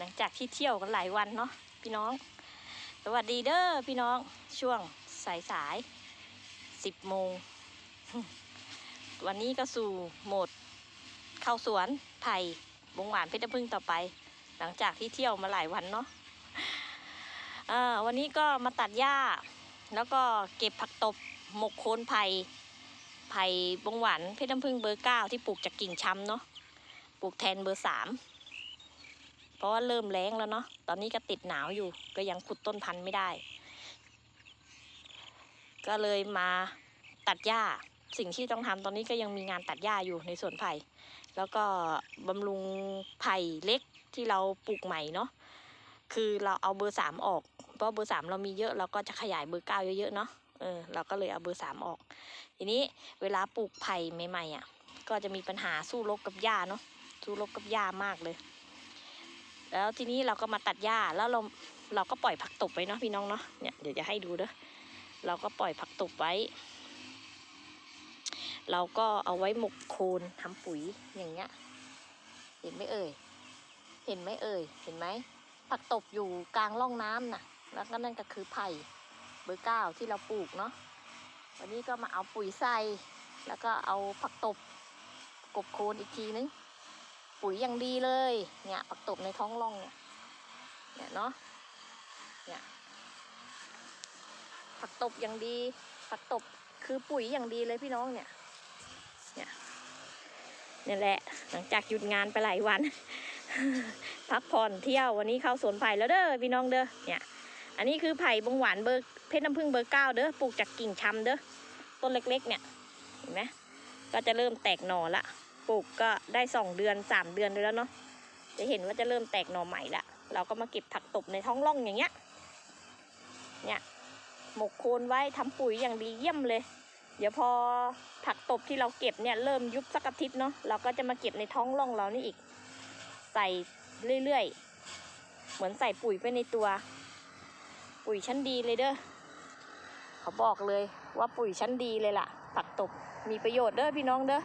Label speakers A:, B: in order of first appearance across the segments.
A: หลังจากที่เที่ยวกันหลายวันเนาะพี่น้อง สวัสดีเด้อพี่น้องช่วงสายสายสิบโมง วันนี้ก็สู่โหมดเข้าสวนไผ่บงหวานเพชรพึ่งต่อไป หลังจากที่เที่ยวมาหลายวันเนาะวันนี้ก็มาตัดหญ้า แล้วก็เก็บผักตบหมกโคนไผ่ไผ่บงหวานเพชรน้ำผึ้งเบอร์เก้าที่ปลูกจากกิ่งช้ำเนาะปลูกแทนเบอร์สาม เพราะว่าเริ่มแรงแล้วเนาะตอนนี้ก็ติดหนาวอยู่ก็ยังขุดต้นพันธุ์ไม่ได้ ก็เลยมาตัดหญ้าสิ่งที่ต้องทำตอนนี้ก็ยังมีงานตัดหญ้าอยู่ในสวนไผ่แล้วก็บำรุงไผ่เล็กที่เราปลูกใหม่เนาะคือเราเอาเบอร์สามออก เพราะเบอร์สามเรามีเยอะเราก็จะขยายเบอร์เก้าเยอะๆเนาะเออเราก็เลยเอาเบอร์สามออก ทีนี้เวลาปลูกไผ่ใหม่ๆอะ ก็จะมีปัญหาสู้รบกับหญ้าเนาะสู้รบกับหญ้ามากเลย แล้วทีนี้เราก็มาตัดหญ้าแล้วเราเราก็ปล่อยผักตบไว้เนาะพี่น้องเนาะเนี่ยเดี๋ยวจะให้ดูเด้อเราก็ปล่อยผักตบไว้ เราก็เอาไว้หมกโคนทำปุ๋ยอย่างเงี้ย เห็นไหมเอ่ยเห็นไหมเอ่ยเห็นไหมผักตบอยู่กลางร่องน้ำน่ะ แล้วก็นั่นก็คือไผ่เบอร์เก้าที่เราปลูกเนาะวันนี้ก็มาเอาปุ๋ยใส่แล้วก็เอาผักตบกบโคนอีกทีนึง ปุ๋ยอย่างดีเลย เนี่ยผักตบในท้องร่องเนี่ย เนี่ยเนาะ เนี่ยผักตบอย่างดีผักตบคือปุ๋ยอย่างดีเลยพี่น้องเนี่ย เนี่ยนี่แหละ หลังจากหยุดงานไปหลายวัน พักผ่อนเที่ยววันนี้เข้าสวนไผ่แล้วเด้อพี่น้องเด้อ เนี่ย อันนี้คือไผ่บงหวานเบอร์เพชรน้ำผึ้งเบอร์เก้าเด้อ ปลูกจากกิ่งชำเด้อ ต้นเล็กๆ เนี่ย เห็นไหมก็จะเริ่มแตกหน่อละ ปลูกก็ได้สองเดือนสามเดือนไปแล้วเนาะจะเห็นว่าจะเริ่มแตกหน่อใหม่ละเราก็มาเก็บผักตบในท้องร่องอย่างเงี้ยเนี่ยหมกโคนไว้ทำปุ๋ยอย่างดีเยี่ยมเลย เดี๋ยวพอผักตบที่เราเก็บเนี่ยเริ่มยุบสักอาทิตย์เนาะเราก็จะมาเก็บในท้องร่องเรานี่อีก ใส่เรื่อยๆ เหมือนใส่ปุ๋ยไปในตัว ปุ๋ยชั้นดีเลยเด้อเขาบอกเลยว่าปุ๋ยชั้นดีเลยล่ะผักตบมีประโยชน์เด้อพี่น้องเด้อ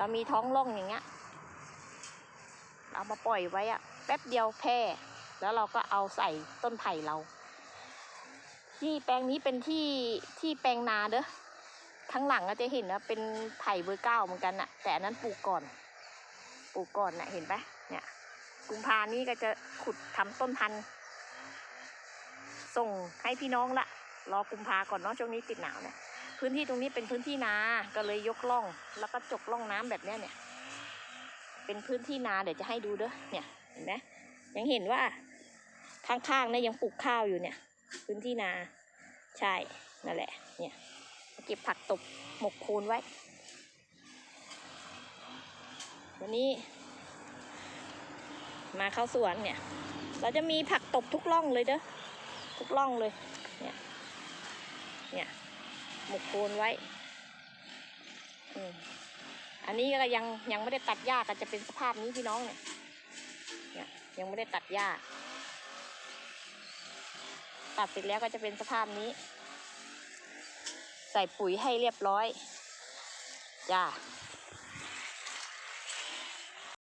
A: เรามีท้องร่องอย่างเงี้ยเอามาปล่อยไว้อะแป๊บเดียวแพร่ แล้วเราก็เอาใส่ต้นไผ่เราที่แปลงนี้เป็นที่ที่แปลงนาเด้อข้างหลังก็จะเห็นนะเป็นไผ่เบอร์เก้าเหมือนกันน่ะ แต่อันนั้นปลูกก่อน ปลูกก่อนน่ะเห็นปะเนี่ยกุมภานี้ก็จะขุดทำต้นพันธุ์ ส่งให้พี่น้องละรอกุมภาก่อนเนาะช่วงนี้ติดหนาวเนี่ย พื้นที่ตรงนี้เป็นพื้นที่นา ก็เลยยกล่อง แล้วก็จกล่องน้ำแบบเนี้ยเนี่ย เป็นพื้นที่นาเดี๋ยวจะให้ดูเด้อเนี่ยเห็นไหมยังเห็นว่าข้างๆเนี่ยยังปลูกข้าวอยู่เนี่ย พื้นที่นาใช่นั่นแหละ เนี่ยเก็บผักตบหมกโคนไว้ วันนี้ มาเข้าสวนเนี่ย เราจะมีผักตบทุกร่องเลยเด้อทุกร่องเลย เนี่ย เนี่ย หมกโคนไว้อันนี้ก็ยังยังไม่ได้ตัดหญ้าก็จะเป็นสภาพนี้พี่น้องเนี่ยเนี่ยยังไม่ได้ตัดหญ้า ตัดเสร็จแล้วก็จะเป็นสภาพนี้ ใส่ปุ๋ยให้เรียบร้อยจ้า